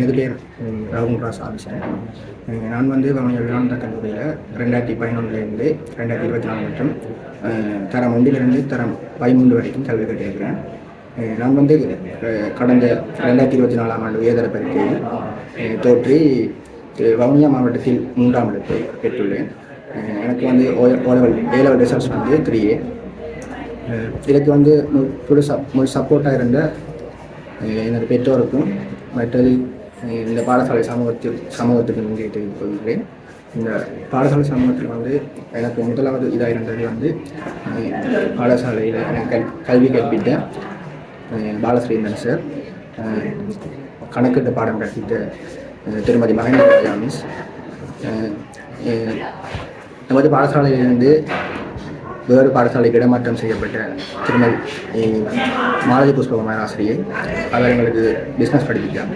எனது பேர் ராகுல் ராஸ் ஆபிசன் நான் வந்து வவுனியா விவேகானந்தா கல்லூரியில் ரெண்டாயிரத்தி பதினொன்றுலேருந்து ரெண்டாயிரத்தி இருபத்தி நாலு மற்றும் தரம் ஒன்றிலிருந்து தரம் பதிமூன்று வரைக்கும் கல்வி கட்டியிருக்கிறேன் நான் வந்து கடந்த ரெண்டாயிரத்தி இருபத்தி நாலாம் ஆண்டு உயர்தர பரீட்சையில் தோற்றி வவுனியா மாவட்டத்தில் மூன்றாம் இடத்தை பெற்றுள்ளேன். எனக்கு வந்து O level A level results வந்து த்ரீ ஏ இதுக்கு வந்து மு- முழு சப் முழு சப்போர்ட்டாக இருந்த எனது பெற்றோருக்கும் மற்றது இந்த பாடசாலை சமூகத்தில் சமூகத்துக்கு நன்றி கொள்கிறேன். இந்த பாடசாலை சமூகத்தில் வந்து எனக்கு முதலாவது இதாக இருந்தது வந்து பாடசாலையில் எனக்கு கல் கல்வி கற்பித்த அஹ், பாலஸ்ரீந்தன் சார். கணக்கெட்டு கணக்கிட்ட பாடம் கற்பித்த திருமதி மகேந்திர மிஸ் நமது பாடசாலையிலிருந்து வேறு பாடசாலைக்கு இடமாற்றம் செய்யப்பட்ட திருமதி மாலதி புஷ்பகுமார் ஆசிரியை அவர் எங்களுக்கு பிஸ்னஸ் படிப்பிக்கிறார்.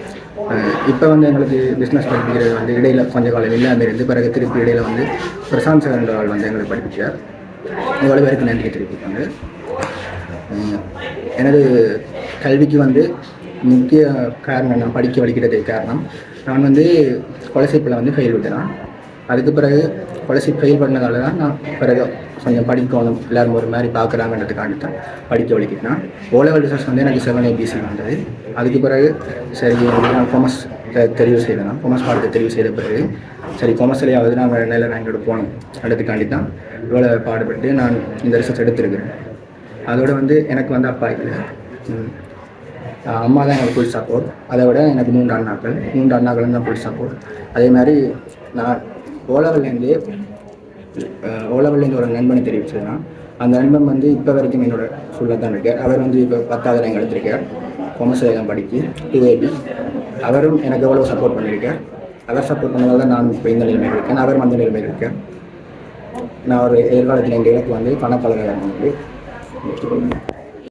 இப்போ வந்து எங்களுக்கு பிஸ்னஸ் படிப்பிக்கிறது வந்து இடையில் கொஞ்ச காலம் இல்லாமல் இருந்து பிறகு திருப்பி இடையில் வந்து பிரசாந்த் சார் வந்து எங்களுக்கு படிப்பிச்சார். இவ்வளவு பேருக்கு நன்றி தெரிவிப்பாங்க எனது கல்விக்கு வந்து முக்கிய காரணம் நான் படிக்க வலிக்கிறதுக்கு காரணம். நான் வந்து கொலைசைப்பில் வந்து ஃபெயில் விட்டேன் அதுக்கு பிறகு கொலைசி ஃபெயில் பண்ணதால தான் நான் பிறகு கொஞ்சம் படிக்கணும். எல்லாரும் ஒரு மாதிரி பார்க்குறாங்கன்றதுக்காண்டி தான் படிக்க வலிக்கிறேன் ஓ லெவல் ரிசல்ட்ஸ் வந்து எனக்கு செவன் ஏபிசி வந்தது. அதுக்கு பிறகு சரி நான் கொமர்ஸ் தெரிவு செய்தேன் கொமர்ஸ் பாடத்தை தெரிவு செய்த பிறகு சரி கொமர்ஸ்லேயாவது நான் வேறு ரேங்க் எடுப்போம் அடுத்துக்காண்டி தான் இவ்வளோ பாடுபட்டு நான் இந்த ரிசல்ட்ஸ் எடுத்திருக்கிறேன். அதோட வந்து எனக்கு வந்து அப்பா இல்லை அம்மா தான் எனக்கு ஃபுல் சப்போர்ட் அதை விட எனக்கு மூன்று அண்ணாக்கள். மூன்று அண்ணாக்களும் தான் ஃபுல் சப்போர்ட் அதே மாதிரி நான் ஓலவல்லேருந்து ஓலவல்லேருந்து ஒரு நண்பனை தெரிவிச்சதுன்னா அந்த நண்பன் வந்து இப்போ வரைக்கும் என்னோட ஃபுல்லாக தான் இருக்கார். அவர் வந்து இப்போ பத்தாவது ரேங்க் எடுத்திருக்கார். கோமசேகம் படிக்கு படித்து அவரும் எனக்கு எவ்வளோ சப்போர்ட் பண்ணியிருக்கார் அவர் சப்போர்ட் பண்ணதால் தான் நான் இப்போ இந்த நிலைமையில் இருக்கேன். அவர் அந்த நிலைமையில் இருக்கேன் நான் ஒரு எதிர்காலத்தில் எங்கள் இலக்கு வந்து கணக்காளராக வந்து